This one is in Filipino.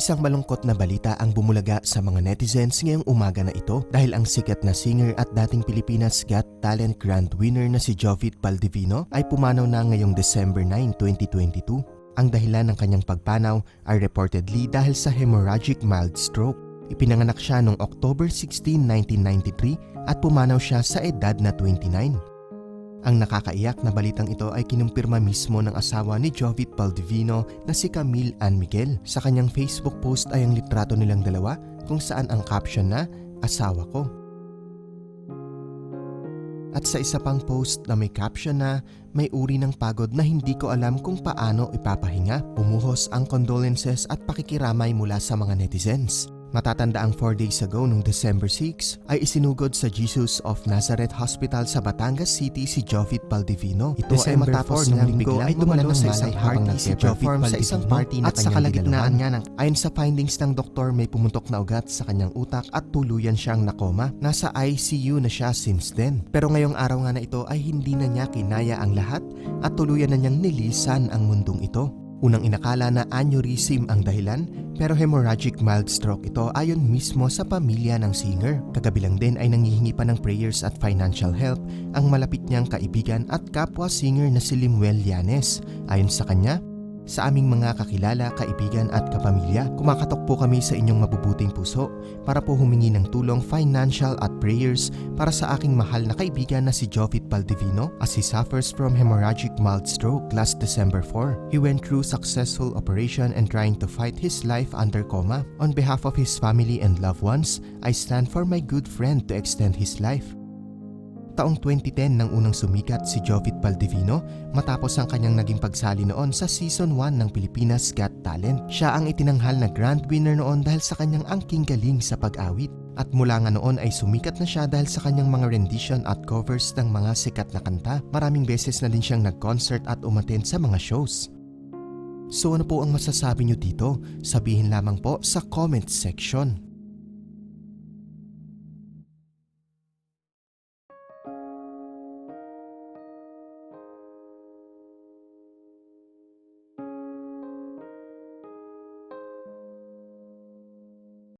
Isang malungkot na balita ang bumulaga sa mga netizens ngayong umaga na ito dahil ang sikat na singer at dating Pilipinas Got Talent Grand Winner na si Jovit Baldivino ay pumanaw na ngayong December 9, 2022. Ang dahilan ng kanyang pagpanaw ay reportedly dahil sa hemorrhagic mild stroke. Ipinanganak siya noong October 16, 1993 at pumanaw siya sa edad na 29. Ang nakakaiyak na balitang ito ay kinumpirma mismo ng asawa ni Jovit Baldivino na si Camille Ann Miguel. Sa kanyang Facebook post ay ang litrato nilang dalawa kung saan ang caption na asawa ko. At sa isa pang post na may caption na may uri ng pagod na hindi ko alam kung paano ipapahinga, bumuhos ang condolences at pakikiramay mula sa mga netizens. Matatanda ang 4 days ago noong December 6 ay isinugod sa Jesus of Nazareth Hospital sa Batangas City si Jovit Baldivino. Ito December ay matapos 4 ng nung linggo ay dumalo sa ng isang party si Jovit sa isang party na at sa kalagitnaan niya ng ayon sa findings ng doktor may pumuntok na ugat sa kanyang utak at tuluyan siyang nakoma. Nasa ICU na siya since then. Pero ngayong araw nga na ito ay hindi na niya kinaya ang lahat at tuluyan na niyang nilisan ang mundong ito. Unang inakala na aneurysm ang dahilan pero hemorrhagic mild stroke ito ayon mismo sa pamilya ng singer. Kagabilang din ay nangihingi pa ng prayers at financial help ang malapit niyang kaibigan at kapwa singer na si Limuel Llanes. Ayon sa kanya, sa aming mga kakilala, kaibigan at kapamilya, kumakatok po kami sa inyong mabubuting puso para po humingi ng tulong financial at prayers para sa aking mahal na kaibigan na si Jovit Baldivino as he suffers from hemorrhagic mild stroke last December 4. He went through successful operation and trying to fight his life under coma. On behalf of his family and loved ones, I stand for my good friend to extend his life. Taong 2010 nang unang sumikat si Jovit Baldivino matapos ang kanyang naging pagsali noon sa Season 1 ng Pilipinas Got Talent. Siya ang itinanghal na grand winner noon dahil sa kanyang angking galing sa pag-awit. At mula nga noon ay sumikat na siya dahil sa kanyang mga rendition at covers ng mga sikat na kanta. Maraming beses na din siyang nag-concert at umattend sa mga shows. So ano po ang masasabi nyo dito? Sabihin lamang po sa comment section.